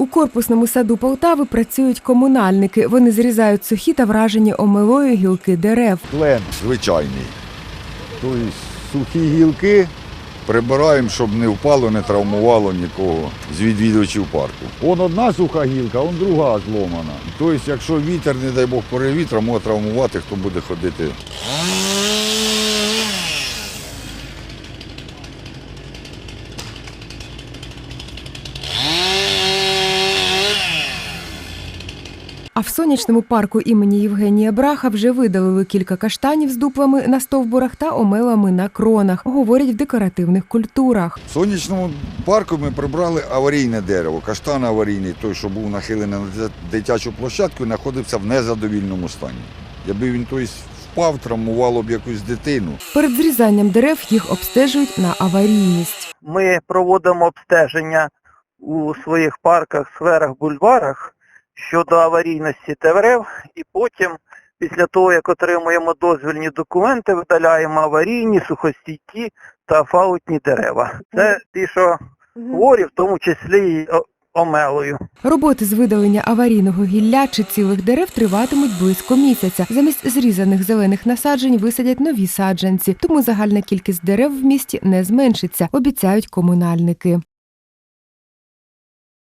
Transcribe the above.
У корпусному саду Полтави працюють комунальники. Вони зрізають сухі та вражені омилою гілки дерев. Клен звичайний. Тобто сухі гілки прибираємо, щоб не впало, не травмувало нікого з відвідувачів парку. Он одна суха гілка, он друга зломана. Тобто, якщо вітер, не дай Бог, порив вітра, може травмувати, хто буде ходити. А в сонячному парку імені Євгенія Браха вже видалили кілька каштанів з дуплами на стовбурах та омелами на кронах, говорять в декоративних культурах. В сонячному парку ми прибрали аварійне дерево, каштан аварійний, той, що був нахилений на дитячу площадку, знаходився в незадовільному стані. Якби він тобто, впав, травмувало б якусь дитину. Перед зрізанням дерев їх обстежують на аварійність. Ми проводимо обстеження у своїх парках, сферах, бульварах щодо аварійності дерев і потім, після того, як отримуємо дозвільні документи, видаляємо аварійні, сухостійкі та фаутні дерева. Це ті, що хворі, в тому числі і омелою. Роботи з видалення аварійного гілля чи цілих дерев триватимуть близько місяця. Замість зрізаних зелених насаджень висадять нові саджанці, тому загальна кількість дерев в місті не зменшиться, обіцяють комунальники.